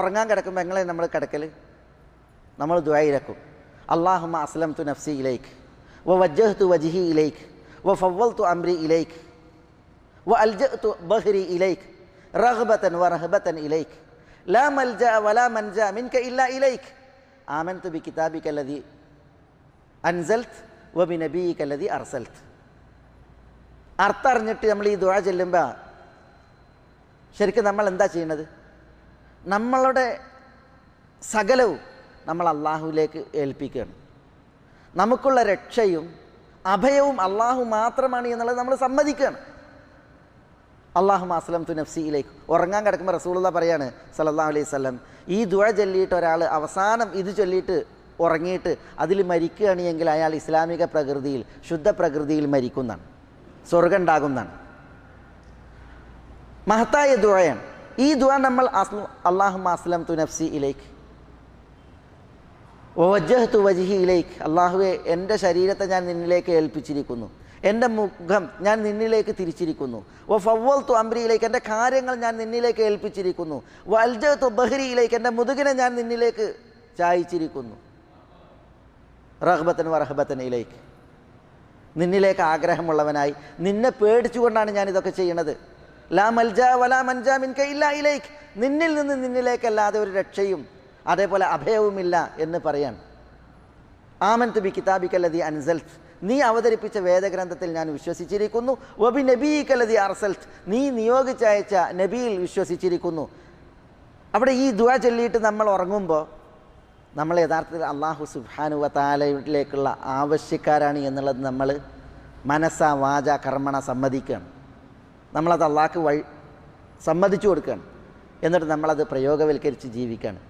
ഉറങ്ങാൻ കിടക്കുമ്പോൾ എങ്ങനെ നമ്മൾ കിടക്കൽ നമ്മൾ ദ്വായിരക്കും അള്ളാഹുമ അസ്ലം തു നഫ്സി ഇലേക്ക് വ വജ്ജഹ് തു വജിഹി ഇലേക്ക് വ ഫവൽ തു അംരി ഇലേക്ക് വ അൽജ തു ബഹ്രി ഇലേക്ക് റഹ്ബത്തൻ വ റഹബത്തൻ ഇലേക്ക് ലാ മൽജ വലാ മൻജ മിൻക ഇല്ല ഇലേക്ക് ആമൻതു ബി കിതാബിക ലദി അൻസൽത്ത് വ ബി നബീക ലദി അർസൽത്ത് അർത്ഥം അറിഞ്ഞിട്ട് നമ്മൾ ഈ ദുആ ചെല്ലുമ്പോൾ ശരിക്കും നമ്മൾ എന്താ ചെയ്യുന്നത് നമ്മളുടെ സകലവും നമ്മൾ അള്ളാഹുവിലേക്ക് ഏൽപ്പിക്കുകയാണ്. നമുക്കുള്ള രക്ഷയും അഭയവും അള്ളാഹു മാത്രമാണ് എന്നുള്ളത് നമ്മൾ സമ്മതിക്കുകയാണ്. അള്ളാഹു അസ്ലം തു നഫ്സിയിലേക്ക് ഉറങ്ങാൻ കിടക്കുമ്പോൾ റസൂള്ള പറയാണ് സല്ലല്ലാഹു അലൈഹി സ്വലം ഈ ദുഴ ചൊല്ലിയിട്ട് ഒരാൾ അവസാനം ഇത് ചൊല്ലിയിട്ട് ഉറങ്ങിയിട്ട് അതിൽ മരിക്കുകയാണ് എങ്കിൽ അയാൾ ഇസ്ലാമിക പ്രകൃതിയിൽ ശുദ്ധ പ്രകൃതിയിൽ മരിക്കുന്നതാണ് സ്വർഗം ഉണ്ടാകുന്നതാണ്. മഹത്തായ ദുഴയാണ് ഈ ദുആ നമ്മൾ അള്ളാഹു അസ്ലം തു നഫ്സി ഇലേക്ക് തു വജിഹി ഇലേക്ക് അള്ളാഹുവെ എന്റെ ശരീരത്തെ ഞാൻ നിന്നിലേക്ക് ഏൽപ്പിച്ചിരിക്കുന്നു. എന്റെ മുഖം ഞാൻ നിന്നിലേക്ക് തിരിച്ചിരിക്കുന്നു. വ ഫവൽ തു അംബ്രിയിലേക്ക് എന്റെ കാര്യങ്ങൾ ഞാൻ നിന്നിലേക്ക് ഏൽപ്പിച്ചിരിക്കുന്നു. വ അൽജഹത്തു ബഹ്രിയിലേക്ക് എന്റെ മുതുകിനെ ഞാൻ നിന്നിലേക്ക് ചായച്ചിരിക്കുന്നു. റഹ്ബത്തൻ വറഹബത്തനയിലേക്ക് നിന്നിലേക്ക് ആഗ്രഹമുള്ളവനായി. നിന്നെ പേടിച്ചുകൊണ്ടാണ് ഞാൻ ഇതൊക്കെ ചെയ്യണത്. ലാ വലാ മൻജാ നിന്നിൽ നിന്ന് നിന്നിലേക്കല്ലാതെ ഒരു രക്ഷയും അതേപോലെ അഭയവുമില്ല എന്ന് പറയാൻ. ആമൻ തുബി കിതാബിക്കല്ലതി അൻസൽത്ത് നീ അവതരിപ്പിച്ച വേദഗ്രന്ഥത്തിൽ ഞാൻ വിശ്വസിച്ചിരിക്കുന്നു. വബി നബീക്കല്ലതി അർസൽത്ത് നീ നിയോഗിച്ചയച്ച നബിയിൽ വിശ്വസിച്ചിരിക്കുന്നു. അവിടെ ഈ ദുആ ചൊല്ലിയിട്ട് നമ്മൾ ഉറങ്ങുമ്പോൾ നമ്മൾ യഥാർത്ഥത്തിൽ അള്ളാഹു സുബാനുവ താലയിലേക്കുള്ള ആവശ്യക്കാരാണ് എന്നുള്ളത് നമ്മൾ മനസ്സ വാച കർമ്മണ സമ്മതിക്കുകയാണ് നമ്മളത് അള്ളാഹ്ക്ക് വഴി സമ്മതിച്ചു കൊടുക്കുകയാണ്. എന്നിട്ട് നമ്മളത് പ്രയോഗവൽക്കരിച്ച് ജീവിക്കുകയാണ്.